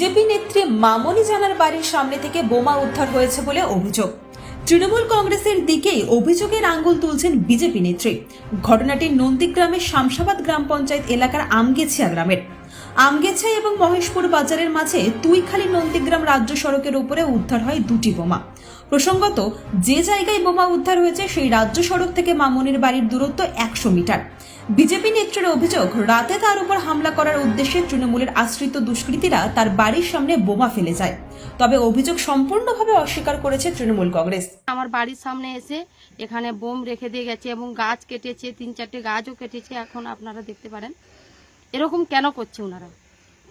BJP নেত্রী মামনি জানার বাড়ির সামনে থেকে বোমা উদ্ধার হয়েছে বলে অভিযোগ। তৃণমূল কংগ্রেসের দিকেই অভিযোগের আঙ্গুল তুলছেন বিজেপি নেত্রী। ঘটনাটি নন্দীগ্রামের শামসাবাদ গ্রাম পঞ্চায়েত এলাকার আমগেছিয়া গ্রামের। আমগেছিয়া এবং মহেশপুর বাজারের মাঝে তুইখালি নন্দীগ্রাম রাজ্য সড়কের উপরে উদ্ধার হয় দুটি বোমা। প্রসঙ্গত, যে জায়গায় বোমা উদ্ধার হয়েছে সেই রাজ্য সড়ক থেকে মামনির বাড়ির দূরত্ব একশো মিটার। বিজেপি নেত্রীর অভিযোগ, রাতে তার উপর হামলা করার উদ্দেশ্যে তৃণমূলের আশ্রিত দুষ্কৃতীরা তার বাড়ির সামনে বোমা ফেলে যায়। তবে অভিযোগ সম্পূর্ণভাবে অস্বীকার করেছে তৃণমূল কংগ্রেস। আমার বাড়ির সামনে এসে এখানে বোম রেখে দিয়ে গেছে এবং গাছ কেটেছে, তিন চারটে গাছও কেটেছে, এখন আপনারা দেখতে পারেন। এরকম কেন করছে ওনারা?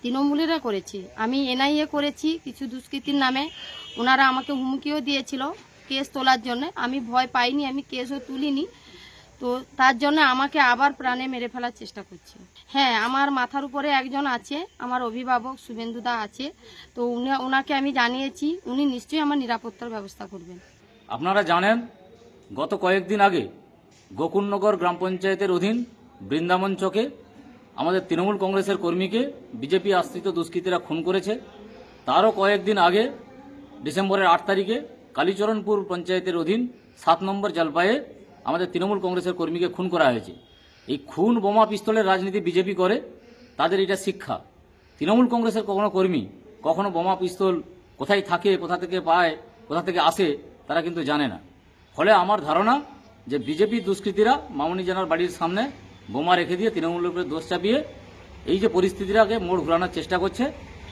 তৃণমূলেরা করেছে। আমি এনআইএ করেছি কিছু দুষ্কৃতির নামে। ওনারা আমাকে হুমকিও দিয়েছিল কেস তোলার জন্য। আমি ভয় পাইনি, আমি কেসও তুলিনি। তো তার জন্য আমাকে আবার প্রাণে মেরে ফেলার চেষ্টা করছে। হ্যাঁ আমার মাথার উপরে একজন আছে, আমার অভিভাবক শুভেন্দুদা আছে। তো উনি, ওনাকে আমি জানিয়েছি, উনি নিশ্চয়ই আমার নিরাপত্তার ব্যবস্থা করবেন। আপনারা জানেন, গত কয়েকদিন আগে গোকুলনগর গ্রাম পঞ্চায়েতের অধীন বৃন্দাবন চকে আমাদের তৃণমূল কংগ্রেসের কর্মীকে বিজেপি আশ্রিত দুষ্কৃতীরা খুন করেছে। তারও কয়েকদিন আগে, ডিসেম্বরের আট তারিখে, কালীচরণপুর পঞ্চায়েতের অধীন সাত নম্বর জলপায়ে আমাদের তৃণমূল কংগ্রেসের কর্মীকে খুন করা হয়েছে। এই খুন বোমা পিস্তলের রাজনীতি বিজেপি করে, তাদের এটা শিক্ষা। তৃণমূল কংগ্রেসের কখনো কর্মী কখনো বোমা পিস্তল কোথায় থাকে, কোথা থেকে পায়, কোথা থেকে আসে, তারা কিন্তু জানে না। ফলে আমার ধারণা যে বিজেপি দুষ্কৃতীরা মামনি জানার বাড়ির সামনে বোমা রেখে দিয়ে তৃণমূলের উপরে দোষ চাপিয়ে এই যে পরিস্থিতিটাকে মোড় ঘোরানোর চেষ্টা করছে,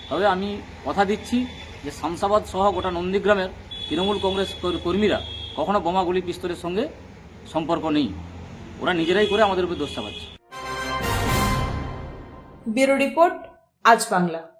তবে আমি কথা দিচ্ছি যে শামসাবাদ সহ গোটা নন্দীগ্রামের তৃণমূল কংগ্রেস কর- কর্মীরা কখনো বোমা গুলি পিস্তলের সঙ্গে সম্পর্ক নেই। ওরা নিজেরাই করে আমাদের উপরে দোষ চাপাচ্ছে। ব্যুরো রিপোর্ট, আজ বাংলা।